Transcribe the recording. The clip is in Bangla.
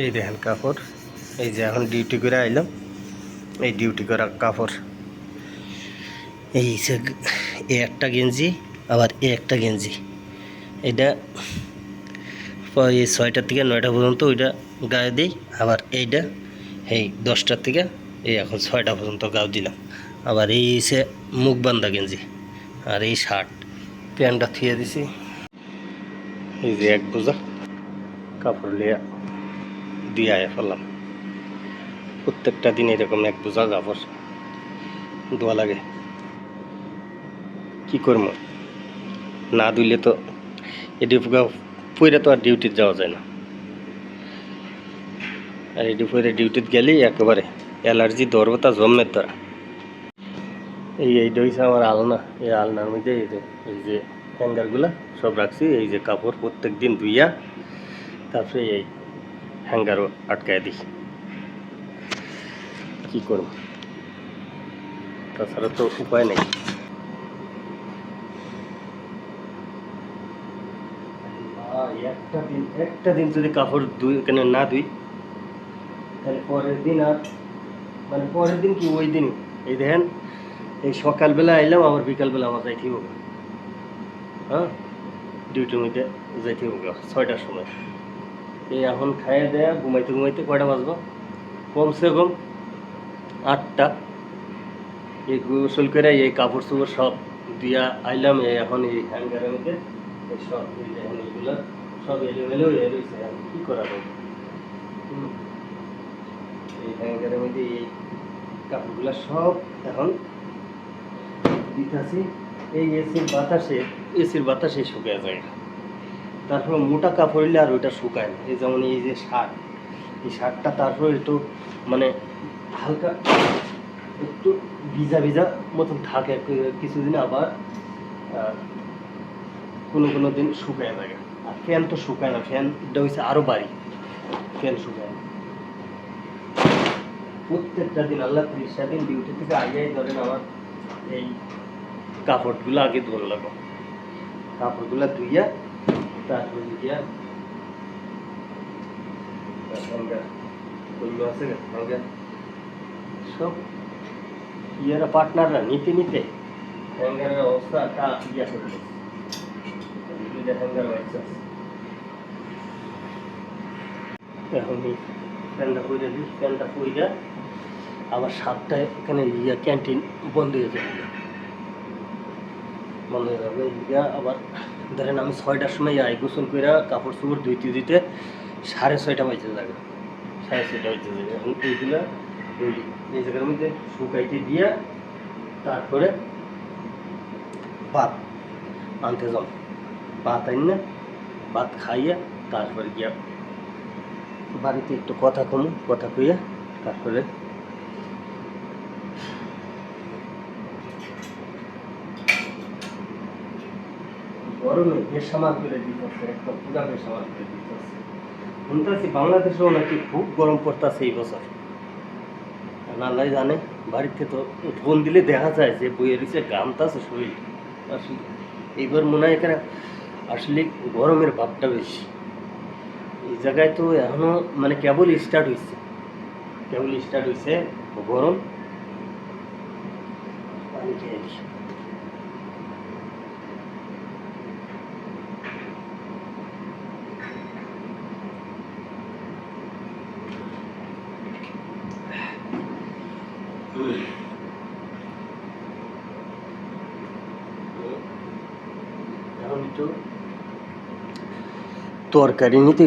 এই দেখেন কাপড়। এই যে এখন ডিউটি করে আইলাম। এই ডিউটি করা কাপড়। এই যে এ একটা গেঞ্জি, আবার এ একটা গেঞ্জি। এটা এই ছয়টার থেকে নয়টা পর্যন্ত ওইটা গায়ে দিই, আবার এইটা এই দশটার থেকে এই এখন ছয়টা পর্যন্ত গাও দিলাম। আবার এই সে মুখ বান্ধা গেঞ্জি আর এই শার্ট প্যান্টটা থুয়ে দিছি। এই যে এক বোঝা কাপড় লিয়া। দিয়ে আয়া ফেললাম। প্রত্যেকটা দিন এরকম এক বোঝা কাপড় ধোয়া লাগে। কি করব? না ধুইলে তো এটি পইরা তো আর ডিউটিতে যাওয়া যায় না। আর এটি পরে ডিউটিতে গেলেই একেবারে অ্যালার্জি ধরবো তা জন্মের দ্বারা। এই এইটা হয়েছে আমার আলনা। এই আলনার মধ্যে এই যে এই যে হ্যাঙ্গারগুলা সব রাখছি। এই যে কাপড় প্রত্যেক দিন ধুইয়া, তারপরে এই হ্যাঙ্গারও আটকায় দিই। কি করব? তাছাড়া তো উপায় নেই। একটা দিন একটা দিন যদি কাপড় ধুই, এখানে না ধুই, তাহলে পরের দিন আর মানে পরের দিন কি ওই দিনই এই দেখেন, এই সকালবেলা আইলাম আবার বিকালবেলা আমার যাইতে হবে। হ্যাঁ? ডিউটির মধ্যে যাইতে হবে, ছয়টার সময়। এখন খাইয়ে দেয়া, ঘুমাইতে ঘুমাইতে কয়টা বাজবো? কমসে কম আটটা। এই গোসল করে এই কাপড় চোপড় সব দিয়া আইলাম, এই এখন এই হ্যাঙ্গারের মধ্যে। এই সব এই দেখেন এইগুলা সব এলোমেলো হয়ে রয়েছে এখন কি করা এই হ্যাঙ্গারের মধ্যে এই কাপড়গুলা সব এখন দিতেছি। এই এসির বাতাসে এসির বাতাসে শুকিয়ে যায়। তারপর মোটা কাপড় হইলে আর ওইটা শুকায় না। এই যেমন এই যে শার্ট, এই শার্টটা তারপর একটু মানে হালকা একটু ভিজা ভিজা মতন থাকে। কিছুদিন আবার কোনো কোনো দিন শুকায় থাকে। আর ফ্যান তো শুকায় না ফ্যানটা হচ্ছে আরও বাড়ি। ফ্যান শুকায় না। প্রত্যেকটা দিন, আল্লাহ ত্রিশটা দিন ডিউটি থেকে আগেই ধরেন আমার এই কাপড়গুলো আগে ধরে লাগো কাপড়গুলো ধুইয়া না, হালকা সব ইয়ারা পার্টনাররা নিতে নিতে। অবস্থা ইয়া করে এখন ফ্যানটা দিই ফ্যানটা আবার সাতটায় এখানে ইয়া ক্যান্টিন বন্ধ হয়ে যাবে। বন্ধ হয়ে যাবে ইয়া আবার ধরেন আমি ছয়টার সময় আই গোসল করে কাপড় চোপড় ধুইতে ধুইতে সাড়ে ছয়টা বাজে যাবে সাড়ে ছয়টা বাজে যাবে এখন এইগুলা এই জায়গার মধ্যে শুকাইতে দিয়া তারপরে ভাত আনতে যাও ভাত আইন না ভাত খাইয়া তারপরে গিয়া বাড়িতে একটু কথা কমু, কথা কইয়া তারপরে গরমে বেসামাল করে দিতেছে একদম পুরা বেসামাল করে দিতেছে শুনতেছি বাংলাদেশেও নাকি খুব গরম পড়তেছে এই বছর। আল্লাহ জানে, বাড়িতে তো ফোন দিলে দেখা যায় যে বইয়ের নিচে গামতাছে শরীর। আসলে এইবার মনে হয় এখানে আসলে গরমের ভাবটা বেশি। এই জায়গায় তো এখনও মানে কেবল স্টার্ট হয়েছে কেবল স্টার্ট হয়েছে গরম। পানি খেয়ে এখন একটু তরকারি নিতে।